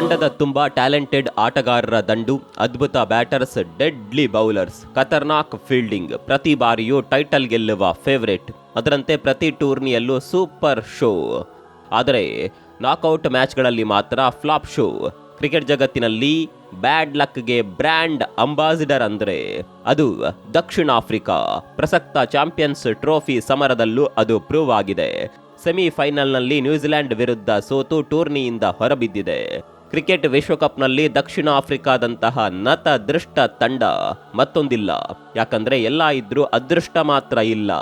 ತಂಡದ ತುಂಬಾ ಟ್ಯಾಲೆಂಟೆಡ್ ಆಟಗಾರರ ದಂಡು, ಅದ್ಭುತ ಬ್ಯಾಟರ್ಸ್, ಡೆಡ್ಲಿ ಬೌಲರ್ಸ್. ಖತರ್ನಾಕ್ ಫೀಲ್ಡಿಂಗ್, ಪ್ರತಿ ಬಾರಿಯೂ ಟೈಟಲ್ ಗೆಲ್ಲುವ ಫೇವರೇಟ್. ಅದರಂತೆ ಪ್ರತಿ ಟೂರ್ನಿಯಲ್ಲೂ ಸೂಪರ್ ಶೋ. ಆದರೆ, ನಾಕೌಟ್ ಮ್ಯಾಚ್ಗಳಲ್ಲಿ ಮಾತ್ರ ಫ್ಲಾಪ್ ಶೋ. ಕ್ರಿಕೆಟ್ ಜಗತ್ತಿನಲ್ಲಿ ಬ್ಯಾಡ್ ಲಕ್ಗೆ ಬ್ರ್ಯಾಂಡ್ ಅಂಬಾಸಿಡರ್ ಅಂದರೆ ಅದು ದಕ್ಷಿಣ ಆಫ್ರಿಕಾ. ಪ್ರಸಕ್ತ ಚಾಂಪಿಯನ್ಸ್ ಟ್ರೋಫಿ ಸಮರದಲ್ಲೂ ಅದು ಪ್ರೂವ್ ಆಗಿದೆ. ಸೆಮಿಫೈನಲ್ನಲ್ಲಿ ನ್ಯೂಜಿಲೆಂಡ್ ವಿರುದ್ಧ ಸೋತು ಟೂರ್ನಿಯಿಂದ ಹೊರಬಿದ್ದಿದೆ. ಕ್ರಿಕೆಟ್ ವಿಶ್ವಕಪ್ನಲ್ಲಿ ದಕ್ಷಿಣ ಆಫ್ರಿಕಾದಂತಹ ನತ ದೃಷ್ಟ ತಂಡ ಮತ್ತೊಂದಿಲ್ಲ. ಯಾಕಂದ್ರೆ ಎಲ್ಲ ಇದ್ರೂ ಅದೃಷ್ಟ ಮಾತ್ರ ಇಲ್ಲ.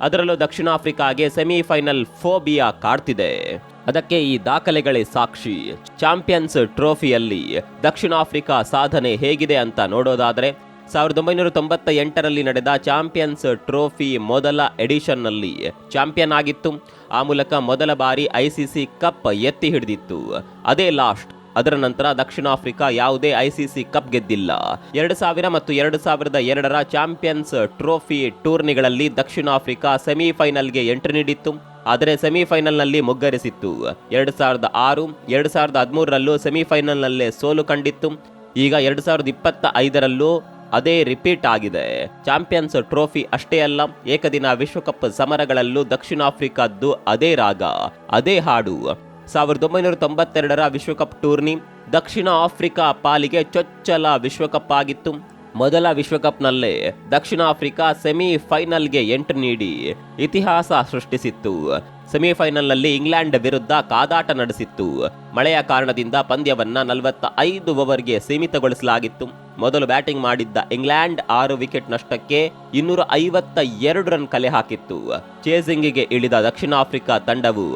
ಅದರಲ್ಲೂ ದಕ್ಷಿಣ ಆಫ್ರಿಕಾಗೆ ಸೆಮಿಫೈನಲ್ ಫೋಬಿಯಾ ಕಾಡ್ತಿದೆ. ಅದಕ್ಕೆ ಈ ದಾಖಲೆಗಳೇ ಸಾಕ್ಷಿ. ಚಾಂಪಿಯನ್ಸ್ ಟ್ರೋಫಿಯಲ್ಲಿ ದಕ್ಷಿಣ ಆಫ್ರಿಕಾ ಸಾಧನೆ ಹೇಗಿದೆ ಅಂತ ನೋಡೋದಾದ್ರೆ, ಸಾವಿರದ ಒಂಬೈನೂರ ತೊಂಬತ್ತ ಎಂಟರಲ್ಲಿ ನಡೆದ ಚಾಂಪಿಯನ್ಸ್ ಟ್ರೋಫಿ ಮೊದಲ ಎಡಿಷನ್ನಲ್ಲಿ ಚಾಂಪಿಯನ್ ಆಗಿತ್ತು. ಆ ಮೂಲಕ ಮೊದಲ ಬಾರಿ ಐಸಿಸಿ ಕಪ್ ಎತ್ತಿ ಹಿಡಿದಿತ್ತು. ಅದೇ ಲಾಸ್ಟ್. ಅದರ ನಂತರ ದಕ್ಷಿಣ ಆಫ್ರಿಕಾ ಯಾವುದೇ ಐಸಿಸಿ ಕಪ್ ಗೆದ್ದಿಲ್ಲ. ಎರಡು ಸಾವಿರ ಮತ್ತು ಎರಡು ಸಾವಿರದ ಎರಡರ ಚಾಂಪಿಯನ್ಸ್ ಟ್ರೋಫಿ ಟೂರ್ನಿಗಳಲ್ಲಿ ದಕ್ಷಿಣ ಆಫ್ರಿಕಾ ಸೆಮಿಫೈನಲ್ಗೆ ಎಂಟ್ರಿ ನೀಡಿತ್ತು. ಆದರೆ ಸೆಮಿಫೈನಲ್ನಲ್ಲಿ ಮುಗ್ಗರಿಸಿತ್ತು. ಎರಡು ಸಾವಿರದ ಆರು, ಎರಡು ಸಾವಿರದ ಹದಿಮೂರರಲ್ಲೂ ಸೆಮಿಫೈನಲ್ನಲ್ಲೇ ಸೋಲು ಕಂಡಿತ್ತು. ಈಗ ಎರಡು ಸಾವಿರದ ಇಪ್ಪತ್ತ ಐದರಲ್ಲೂ ಅದೇ ರಿಪೀಟ್ ಆಗಿದೆ. ಚಾಂಪಿಯನ್ಸ್ ಟ್ರೋಫಿ ಅಷ್ಟೇ ಅಲ್ಲ, ಏಕದಿನ ವಿಶ್ವಕಪ್ ಸಮರಗಳಲ್ಲೂ ದಕ್ಷಿಣ ಆಫ್ರಿಕಾದ್ದು ಅದೇ ರಾಗ, ಅದೇ ಹಾಡು. ಸಾವಿರದ ಒಂಬೈನೂರ ತೊಂಬತ್ತೆರಡರ ವಿಶ್ವಕಪ್ ಟೂರ್ನಿ ದಕ್ಷಿಣ ಆಫ್ರಿಕಾ ಪಾಲಿಗೆ ಚೊಚ್ಚಲ ವಿಶ್ವಕಪ್ ಆಗಿತ್ತು. ಮೊದಲ ವಿಶ್ವಕಪ್ನಲ್ಲೇ ದಕ್ಷಿಣ ಆಫ್ರಿಕಾ ಸೆಮಿ ಫೈನಲ್ಗೆ ಎಂಟ್ರಿ ನೀಡಿ ಇತಿಹಾಸ ಸೃಷ್ಟಿಸಿತ್ತು. ಸೆಮಿಫೈನಲ್ನಲ್ಲಿ ಇಂಗ್ಲೆಂಡ್ ವಿರುದ್ಧ ಕಾದಾಟ ನಡೆಸಿತ್ತು. ಮಳೆಯ ಕಾರಣದಿಂದ ಪಂದ್ಯವನ್ನ ನಲವತ್ತ ಐದು ಓವರ್ಗೆ ಸೀಮಿತಗೊಳಿಸಲಾಗಿತ್ತು. ಮೊದಲು ಬ್ಯಾಟಿಂಗ್ ಮಾಡಿದ್ದ ಇಂಗ್ಲೆಂಡ್ ಆರು ವಿಕೆಟ್ ನಷ್ಟಕ್ಕೆ ಇನ್ನೂರ ಐವತ್ತ ಎರಡು ರನ್ ಕಲೆ ಹಾಕಿತ್ತು. ಚೇಸಿಂಗಿಗೆ ಇಳಿದ ದಕ್ಷಿಣ ಆಫ್ರಿಕಾ ತಂಡವು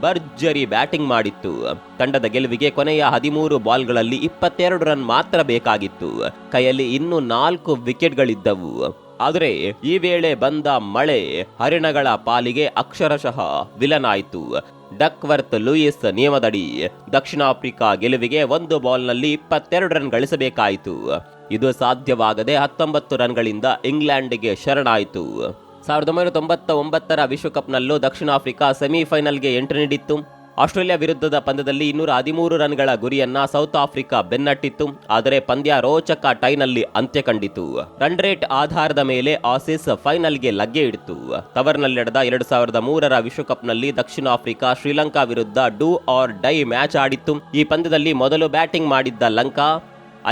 ಭರ್ಜರಿ ಬ್ಯಾಟಿಂಗ್ ಮಾಡಿತ್ತು. ತಂಡದ ಗೆಲುವಿಗೆ ಕೊನೆಯ ಹದಿಮೂರು ಬಾಲ್ಗಳಲ್ಲಿ ಇಪ್ಪತ್ತೆರಡು ರನ್ ಮಾತ್ರ ಬೇಕಾಗಿತ್ತು. ಕೈಯಲ್ಲಿ ಇನ್ನೂ ನಾಲ್ಕು ವಿಕೆಟ್ಗಳಿದ್ದವು. ಆದರೆ, ಈ ವೇಳೆ ಬಂದ ಮಳೆ ಹರಿಣಗಳ ಪಾಲಿಗೆ ಅಕ್ಷರಶಃ ವಿಲನ್ ಆಯಿತು ಡಕ್ವರ್ತ್ ಲೂಯಿಸ್ ನಿಯಮದಡಿ ದಕ್ಷಿಣ ಆಫ್ರಿಕಾ ಗೆಲುವಿಗೆ ಒಂದು ಬಾಲ್ನಲ್ಲಿ ಇಪ್ಪತ್ತೆರಡು ರನ್ ಗಳಿಸಬೇಕಾಯಿತು. ಇದು ಸಾಧ್ಯವಾಗದೆ ಹತ್ತೊಂಬತ್ತು ರನ್ಗಳಿಂದ ಇಂಗ್ಲೆಂಡ್ಗೆ ಶರಣಾಯಿತು. ಸಾವಿರದ ಒಂಬೈನೂರ ತೊಂಬತ್ತ ಒಂಬತ್ತರ ವಿಶ್ವಕಪ್ನಲ್ಲೂ ದಕ್ಷಿಣ ಆಫ್ರಿಕಾ ಸೆಮಿಫೈನಲ್ಗೆ ಎಂಟ್ರಿ ನೀಡಿತ್ತು. ಆಸ್ಟ್ರೇಲಿಯಾ ವಿರುದ್ಧದ ಪಂದ್ಯದಲ್ಲಿ ಇನ್ನೂರ ಹದಿಮೂರು ರನ್ಗಳ ಗುರಿಯನ್ನ ಸೌತ್ ಆಫ್ರಿಕಾ ಬೆನ್ನಟ್ಟಿತ್ತು. ಆದರೆ ಪಂದ್ಯ ರೋಚಕ ಟೈನಲ್ಲಿ ಅಂತ್ಯ ಕಂಡಿತು. ರನ್ ರೇಟ್ ಆಧಾರದ ಮೇಲೆ ಆಸೀಸ್ ಫೈನಲ್ಗೆ ಲಗ್ಗೆ ಇಡಿತು. ತವರ್ನಲ್ಲಿ ನಡೆದ ಎರಡು ಸಾವಿರದ ಮೂರರ ವಿಶ್ವಕಪ್ನಲ್ಲಿ ದಕ್ಷಿಣ ಆಫ್ರಿಕಾ ಶ್ರೀಲಂಕಾ ವಿರುದ್ಧ ಡೂ ಆರ್ ಡೈ ಮ್ಯಾಚ್ ಆಡಿತ್ತು. ಈ ಪಂದ್ಯದಲ್ಲಿ ಮೊದಲು ಬ್ಯಾಟಿಂಗ್ ಮಾಡಿದ್ದ ಲಂಕಾ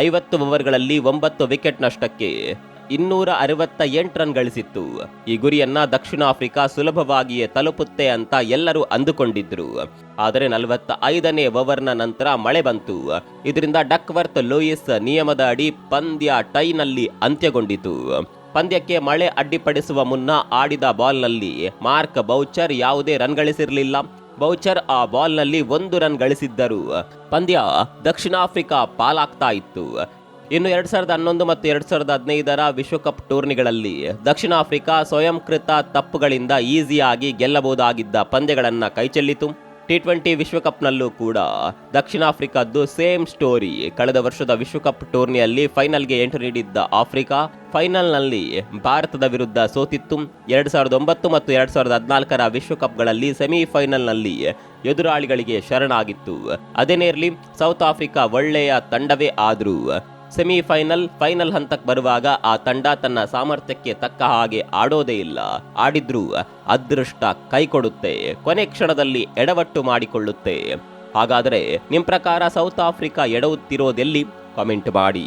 ಐವತ್ತು ಓವರ್ಗಳಲ್ಲಿ ಒಂಬತ್ತು ವಿಕೆಟ್ ನಷ್ಟಕ್ಕೆ ಇನ್ನೂರ ಅರವತ್ತ ಎಂಟು ರನ್ ಗಳಿಸಿತ್ತು. ಈ ಗುರಿಯನ್ನ ದಕ್ಷಿಣ ಆಫ್ರಿಕಾ ಸುಲಭವಾಗಿಯೇ ತಲುಪುತ್ತೆ ಅಂತ ಎಲ್ಲರೂ ಅಂದುಕೊಂಡಿದ್ರು. ಆದರೆ ನಲವತ್ತ ಐದನೇ ಓವರ್ನ ನಂತರ ಮಳೆ ಬಂತು. ಇದರಿಂದ ಡಕ್ವರ್ತ್ ಲೂಯಿಸ್ ನಿಯಮದ ಅಡಿ ಪಂದ್ಯ ಟೈನಲ್ಲಿ ಅಂತ್ಯಗೊಂಡಿತು. ಪಂದ್ಯಕ್ಕೆ ಮಳೆ ಅಡ್ಡಿಪಡಿಸುವ ಮುನ್ನ ಆಡಿದ ಬಾಲ್ನಲ್ಲಿ ಮಾರ್ಕ್ ಬೌಚರ್ ಯಾವುದೇ ರನ್ ಗಳಿಸಿರಲಿಲ್ಲ. ಬೌಚರ್ ಆ ಬಾಲ್ನಲ್ಲಿ ಒಂದು ರನ್ ಗಳಿಸಿದ್ದರು. ಪಂದ್ಯ ದಕ್ಷಿಣ ಆಫ್ರಿಕಾ ಪಾಲಾಗ್ತಾ ಇತ್ತು. ಇನ್ನು ಎರಡ್ ಸಾವಿರದ ಹನ್ನೊಂದು ಮತ್ತು ಎರಡ್ ಸಾವಿರದ ಹದಿನೈದರ ವಿಶ್ವಕಪ್ ಟೂರ್ನಿಗಳಲ್ಲಿ ದಕ್ಷಿಣ ಆಫ್ರಿಕಾ ಸ್ವಯಂಕೃತ ತಪ್ಪುಗಳಿಂದ ಈಸಿಯಾಗಿ ಗೆಲ್ಲಬಹುದಾಗಿದ್ದ ಪಂದ್ಯಗಳನ್ನು ಕೈಚೆಲ್ಲಿತು. ಟಿ ಟ್ವೆಂಟಿ ವಿಶ್ವಕಪ್ನಲ್ಲೂ ಕೂಡ ದಕ್ಷಿಣ ಆಫ್ರಿಕಾದ್ದು ಸೇಮ್ ಸ್ಟೋರಿ. ಕಳೆದ ವರ್ಷದ ವಿಶ್ವಕಪ್ ಟೂರ್ನಿಯಲ್ಲಿ ಫೈನಲ್ಗೆ ಎಂಟ್ರಿ ನೀಡಿದ್ದ ಆಫ್ರಿಕಾ ಫೈನಲ್ನಲ್ಲಿ ಭಾರತದ ವಿರುದ್ಧ ಸೋತಿತ್ತು. ಎರಡ್ ಸಾವಿರದ ಒಂಬತ್ತು ಮತ್ತು ಎರಡು ಸಾವಿರದ ಹದಿನಾಲ್ಕರ ವಿಶ್ವಕಪ್ಗಳಲ್ಲಿ ಸೆಮಿಫೈನಲ್ನಲ್ಲಿ ಎದುರಾಳಿಗಳಿಗೆ ಶರಣಾಗಿತ್ತು. ಅದೇನೇರ್ಲಿ ಸೌತ್ ಆಫ್ರಿಕಾ ಒಳ್ಳೆಯ ತಂಡವೇ ಆದರೂ ಸೆಮಿಫೈನಲ್, ಫೈನಲ್ ಹಂತಕ್ಕೆ ಬರುವಾಗ ಆ ತಂಡ ತನ್ನ ಸಾಮರ್ಥ್ಯಕ್ಕೆ ತಕ್ಕ ಹಾಗೆ ಆಡೋದೇ ಇಲ್ಲ. ಆಡಿದ್ರೂ ಅದೃಷ್ಟ ಕೈ ಕೊಡುತ್ತೆ ಕೊನೆ ಕ್ಷಣದಲ್ಲಿ ಎಡವಟ್ಟು ಮಾಡಿಕೊಳ್ಳುತ್ತೆ. ಹಾಗಾದರೆ ನಿಮ್ಮ ಪ್ರಕಾರ ಸೌತ್ ಆಫ್ರಿಕಾ ಎಡವುತ್ತಿರೋದೆಲ್ಲಿ? ಕಾಮೆಂಟ್ ಮಾಡಿ.